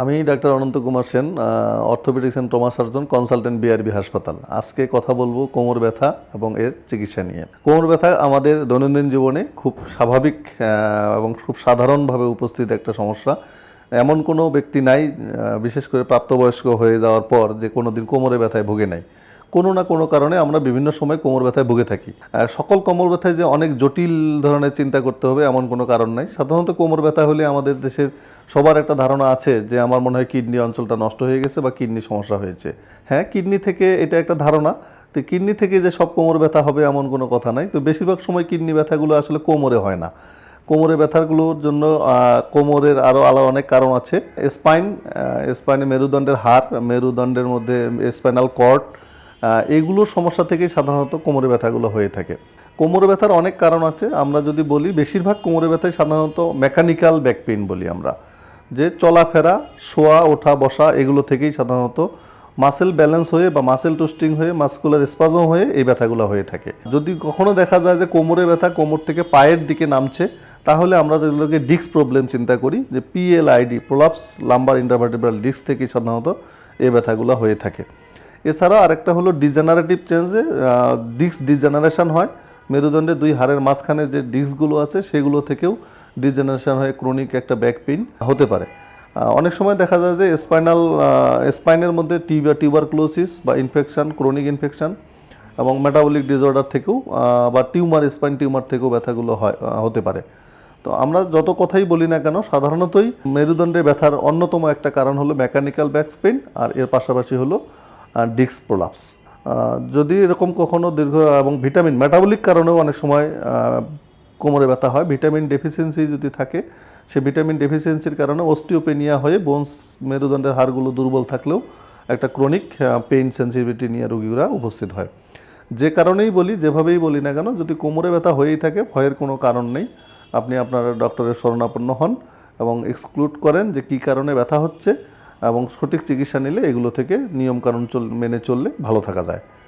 আমি doctor Ananta Kumar Sen orthopaedics and trauma surgeon consultant BRB হাসপাতাল। আজকে কথা বলব কোমর ব্যথা এবং এর চিকিৎসা নিয়ে। কোমর ব্যথা আমাদের দৈনন্দিন জীবনে খুব স্বাভাবিক এবং খুব সাধারণভাবে উপস্থিত একটা সমস্যা। এমন কোনো ব্যক্তি নাই বিশেষ করে প্রাপ্তবয়স্ক হয়ে যাওয়ার পর যে কোনো দিন কোমরে ব্যথায় ভোগে নাই। কোনো না কোনো কারণে আমরা বিভিন্ন সময় কোমর ব্যথায় ভুগে থাকি। সকল কোমর ব্যথায় যে অনেক জটিল ধরনের চিন্তা করতে হবে এমন কোনো কারণ নাই। সাধারণত কোমর ব্যথা হলে আমাদের দেশের সবার একটা ধারণা আছে যে আমার মনে হয় কিডনি অঞ্চলটা নষ্ট হয়ে গেছে বা কিডনি সমস্যা হয়েছে। হ্যাঁ কিডনি থেকে এটা একটা ধারণা। তো কিডনি থেকে যে সব কোমর ব্যথা হবে এমন কোনো কথা নাই। তো বেশিরভাগ সময় কিডনি ব্যথাগুলো আসলে কোমরে হয় না। কোমরে ব্যথাগুলোর জন্য কোমরের আরও আলাদা অনেক কারণ আছে। স্পাইন স্পাইনে মেরুদণ্ডের হাড় মেরুদণ্ডের মধ্যে স্পাইনাল কর্ড এইগুলোর সমস্যা থেকেই সাধারণত কোমরে ব্যথাগুলো হয়ে থাকে। কোমরে ব্যথার অনেক কারণ আছে। আমরা যদি বলি, বেশিরভাগ কোমরে ব্যথায় সাধারণত মেকানিক্যাল ব্যাক পেইন বলি আমরা, যে চলাফেরা, শোয়া, ওঠা, বসা এগুলো থেকেই সাধারণত মাসেল ব্যালেন্স হয়ে বা মাসেল টোস্টিং হয়ে মাস্কুলার স্পাজম হয়ে এই ব্যথাগুলো হয়ে থাকে। যদি কখনো দেখা যায় যে কোমরে ব্যথা কোমর থেকে পায়ের দিকে নামছে, তাহলে আমরা যেগুলোকে ডিস্ক প্রবলেম চিন্তা করি, যে PLID prolapse lumbar intervertebral disc থেকেই সাধারণত এই ব্যথাগুলো হয়ে থাকে। এছাড়া আরেকটা হলো ডিজেনারেটিভ চেঞ্জে ডিস্ক ডিজেনারেশন হয়। মেরুদণ্ডে দুই হাড়ের মাঝখানে যে ডিস্কগুলো আছে, সেগুলো থেকেও ডিজেনারেশন হয়ে ক্রনিক একটা ব্যাক পেইন হতে পারে। অনেক সময় দেখা যায় যে স্পাইনাল স্পাইনের মধ্যে টিউবার টিউবারক্লোসিস বা ইনফেকশন ক্রনিক ইনফেকশন এবং মেটাবলিক ডিসঅর্ডার থেকেও বা টিউমার স্পাইন টিউমার থেকেও ব্যথাগুলো হয় হতে পারে। তো আমরা যত কথাই বলি না কেন, সাধারণতই মেরুদণ্ডে ব্যথার অন্যতম একটা কারণ হলো মেকানিক্যাল ব্যাক পেইন আর এর পাশাপাশি হলো ডিস্ক প্রোলাপস যদি এরকম কখনো দীর্ঘ এবং ভিটামিন মেটাবলিক কারণেও অনেক সময় কোমরে ব্যথা হয় ভিটামিন ডেফিসিয়েন্সি যদি থাকে, সে ভিটামিন ডেফিসিয়েন্সির কারণে অস্টিওপেনিয়া হয়ে বোনস মেরুদণ্ডের হাড়গুলো দুর্বল থাকলেও একটা ক্রনিক পেইন সেন্সিটিভিটি নিয়ে রোগীরা উপস্থিত হয়। যে কারণেই বলি, যেভাবেই বলি না কেন, যদি কোমরে ব্যথা হয়েই থাকে, ভয়ের কোনো কারণ নেই। আপনি আপনার ডক্টরের শরণাপন্ন হন এবং এক্সক্লুড করেন যে কী কারণে ব্যথা হচ্ছে। এবং সঠিক চিকিৎসা নিলে এগুলো থেকে নিয়মকানুন চল মেনে চললে ভালো থাকা যায়।